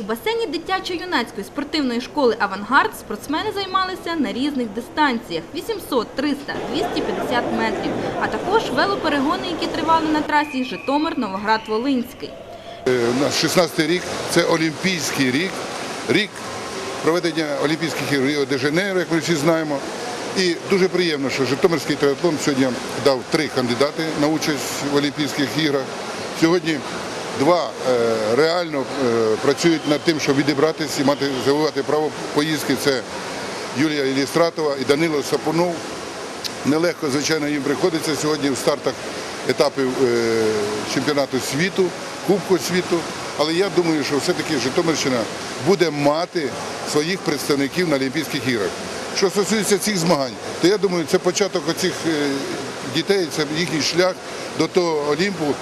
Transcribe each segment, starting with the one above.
У басейні дитячо-юнацької спортивної школи «Авангард» спортсмени займалися на різних дистанціях – 800, 300, 250 метрів, а також велоперегони, які тривали на трасі Житомир-Новоград-Волинський. Е, У нас 16 рік це Олімпійський рік, рік проведення Олімпійських ігор Ріо де Жанейро, як ми всі знаємо. І дуже приємно, що Житомирський триатлон сьогодні дав три кандидати на участь в Олімпійських іграх. Сьогодні два е, реально е, працюють над тим, щоб відібратися і мати завоювати право поїздки. Це Юлія Ілістратова і Данило Сапунов. Нелегко, звичайно, їм приходиться сьогодні в стартах етапів е, чемпіонату світу, Кубку світу. Але я думаю, що все-таки Житомирщина буде мати своїх представників на Олімпійських іграх. Що стосується цих змагань, то я думаю, це початок оцих дітей, це їхній шлях до того Олімпу,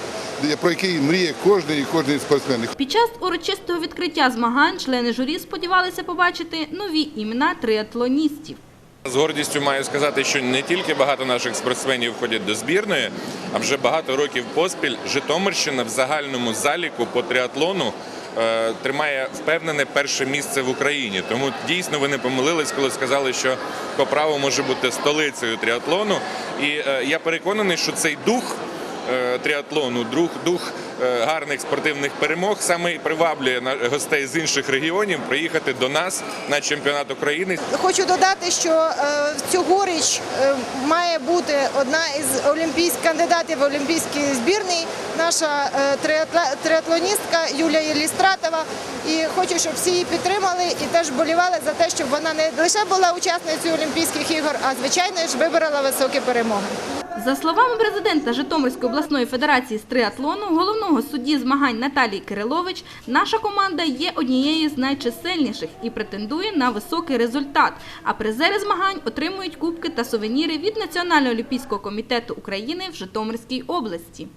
про який мріє кожен і кожен спортсмен. Під час урочистого відкриття змагань члени журі сподівалися побачити нові імена триатлоністів. З гордістю маю сказати, що не тільки багато наших спортсменів входять до збірної, а вже багато років поспіль Житомирщина в загальному заліку по триатлону е, тримає впевнене перше місце в Україні. Тому дійсно ви не помилились, коли сказали, що Коправо може бути столицею триатлону. І е, я переконаний, що цей дух триатлону, дух, дух е, гарних спортивних перемог саме і приваблює гостей з інших регіонів приїхати до нас на чемпіонат України. Хочу додати, що е, цьогоріч е, має бути одна із олімпійських кандидатів в олімпійський збірний, наша е, триатлоністка Юлія Єлістратова. І хочу, щоб всі її підтримали і теж болівали за те, щоб вона не лише була учасницею Олімпійських ігор, а звичайно ж виборола високі перемоги. За словами президента Житомирської обласної федерації з триатлону, головного судді змагань Наталії Кирилович, наша команда є однією з найчисельніших і претендує на високий результат. А призери змагань отримують кубки та сувеніри від Національного олімпійського комітету України в Житомирській області.